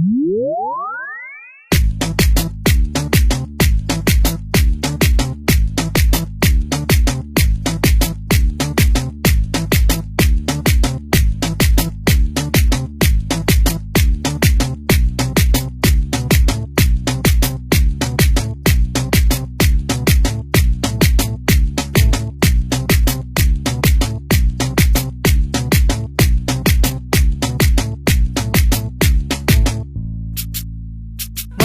Yeah.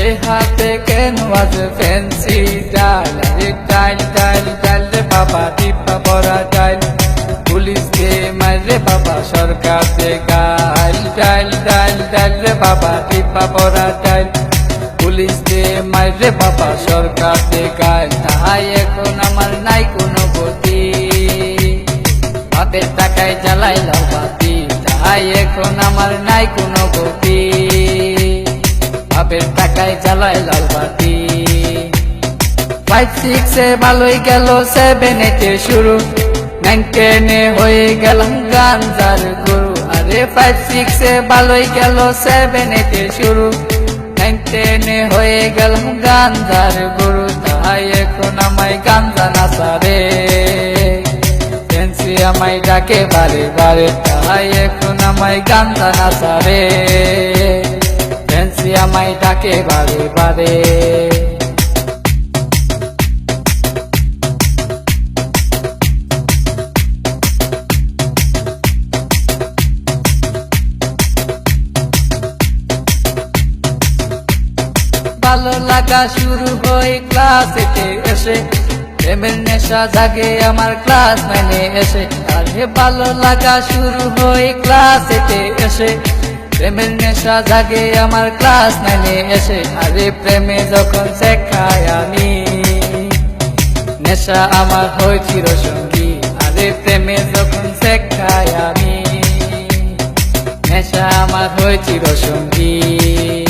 সে হাতে কেন আজ ফ্যান্সি ডাল? ডাল ডাল ডাল রে বাবা টিপা বড়া ডাল। পুলিশকে মারে বাবা, সরকার দে গাল। ডাল ডাল ডাল রে বাবা টিপা বড়া ডাল। পুলিশকে মারে বাবা, সরকার দে গাল। তাই এখন আমার নাই কোনো গতি। বাপের টাকায় জ্বালাই লাও বাতি। তাই এখন আমার নাই কোনো গতি। বাপের টাকায় জ্বালায় লাল বাতি ফাইভ সিক্সে ভালোই গেল সেভেন এইটে শুরু। নাইন হয়ে গেলাম গান গাঞ্জার গুরু। আরে ফাইভ সিক্সে ভালোই গেল সেভেন এইটে শুরু। নাইন হয়ে গেলাম গান গাঞ্জার গুরু। তাই এখন আমায় গান গাঞ্জা নাচারে ফেন্সি আমায় ডাকে বারে বারে। তাই এখন আমায় গাঞ্জা নাচারে ফেন্সি আমায় বারে বারে। ভালো লাগা শুরু হয় ক্লাস এটে এসে। প্রেমের নেশা জাগে আমার ক্লাস নাইনে এসে। আরে ভালো লাগা শুরু হয় ক্লাস এটে এসে। প্রেমের নেশা জাগে আমার ক্লাস নাইনে এসে। আরে প্রেমে যখন শেখায় আমি, নেশা আমার হয়েছিল সঙ্গী। আরে প্রেমে যখন শেখায় আমি, নেশা আমার হয়েছিল সঙ্গী।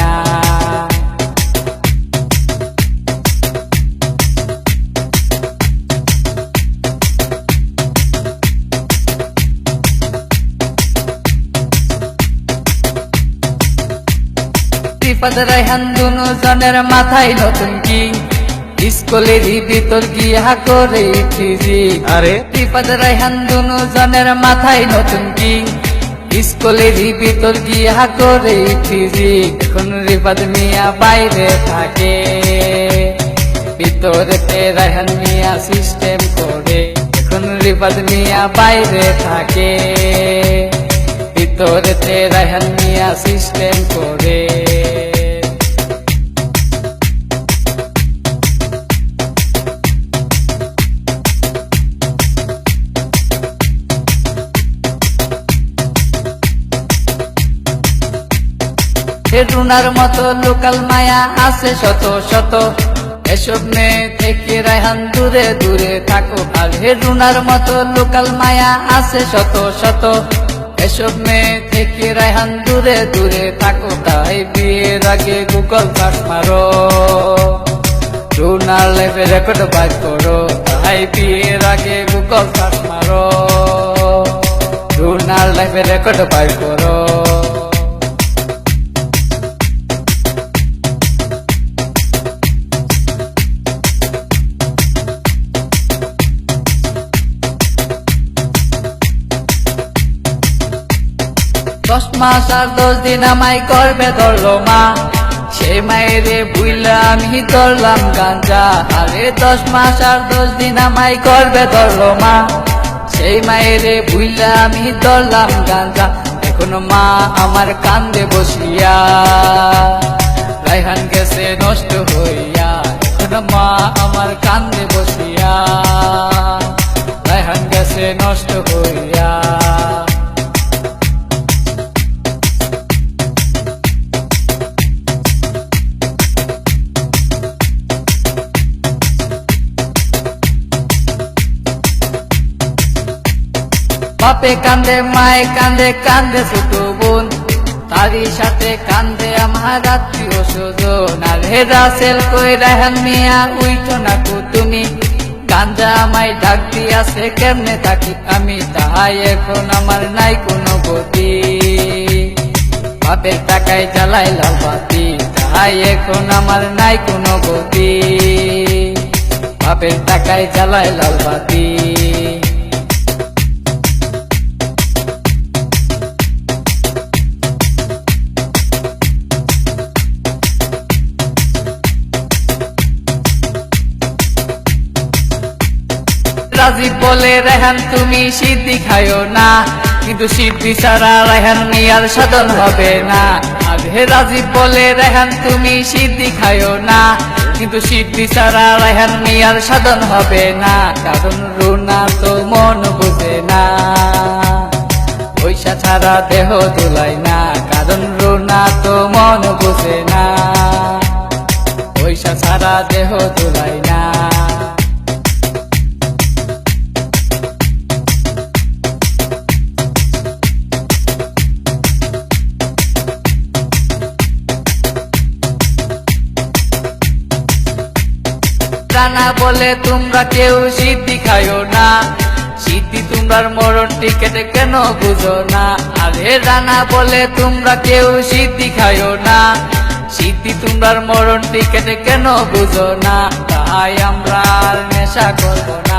বিপদ রাইহান দুনো জনের মাথায় নতুন কি? স্কুলেরই ভিতর গিয়া করে ফিজি আরে? বিপদ রাইহান দুনো জনের মাথায় নতুন কি? স্কুলেরই ভিতর গিয়া করে ফিজি এখন রিপাদ মিয়া বাইরে থাকে। ভিতরেতে রাইহান মিয়া সিস্টেম করে। এখন রিপাদ মিয়া বাইরে থাকে। ভিতরেতে রাইহান মিয়া সিস্টেম করে। রুনার মতো লোকাল মায়া আছে শত শত। এসব মেয়ে থেকে রায়হান, দূরে দূরে থাকো আর রুনার মতো লোকাল মায়া আছে শত শত। এসব মেয়ে থেকে রায়হান, দূরে দূরে থাকো তাই বিয়ের আগে গুগল সার্চ মারো। রুনার লাইফে রেকর্ড বাইক করো তাই বিয়ের আগে গুগল সার্চ মারো। রুনার লাইফে রেকর্ড বাইক করো। দশ মাস আর দশ দিন আমায় করবে ধরলো মা। সেই মায়েরে বুইলা আমি ধরলাম গাঞ্জা। আরে দশ মাস আর দশ দিন আমায় করবে ধরলো মা। সেই মায়েরে বুইলা আমি ধরলাম গাঞ্জা। এখন মা আমার কান্দে বসিয়া। রাইহান গেছে নষ্ট হইয়া। এখন মা আমার কান্দে বসিয়া। বাপে কান্দে, মায়ে কান্দে কান্দে ছোট বোন। তারই সাথে কান্দে আমার আত্মীয় স্বজন আর হেরা সেল কই রাহান মিয়া উইঠো না কো তুমি? কান্দা আমায় ডাক দিয়াছে, কেমনে থাকি আমি? তাহাই এখন আমার নাই কোনো গতি। বাপের টাকায় জ্বালাই লাল বাতি, তাহাই এখন আমার নাই কোনো গতি। বাপের টাকায় জ্বালাই লাল বাতি। রাজীব বলে রেহান, তুমি সিদ্ধি খায়ো না। কিন্তু সিদ্ধি ছাড়া রেহান মিয়ার সাধন হবে না। আরে রাজীব বলে রেহান, তুমি সিদ্ধি খায়ো না। কিন্তু সিদ্ধি ছাড়া রেহান মিয়ার সাধন হবে না। কারণ রুনা তো মন বুঝে না। পয়সা ছাড়া দেহ দুলাই না। কারণ রুনা তো মন বুঝে না। পয়সা ছাড়া দেহ দুলাই না। বলে তোমরা কেউ সিদ্ধি খাইও না। সিদ্ধি তোমরার মরণ টিকেট কেন বুঝো না। আরে রানা বলে তোমরা কেউ সিদ্ধি খাইও না। সিদ্ধি তোমরার মরণ টিকেট কেন বুঝো না। তাই আমরা নেশা করব না।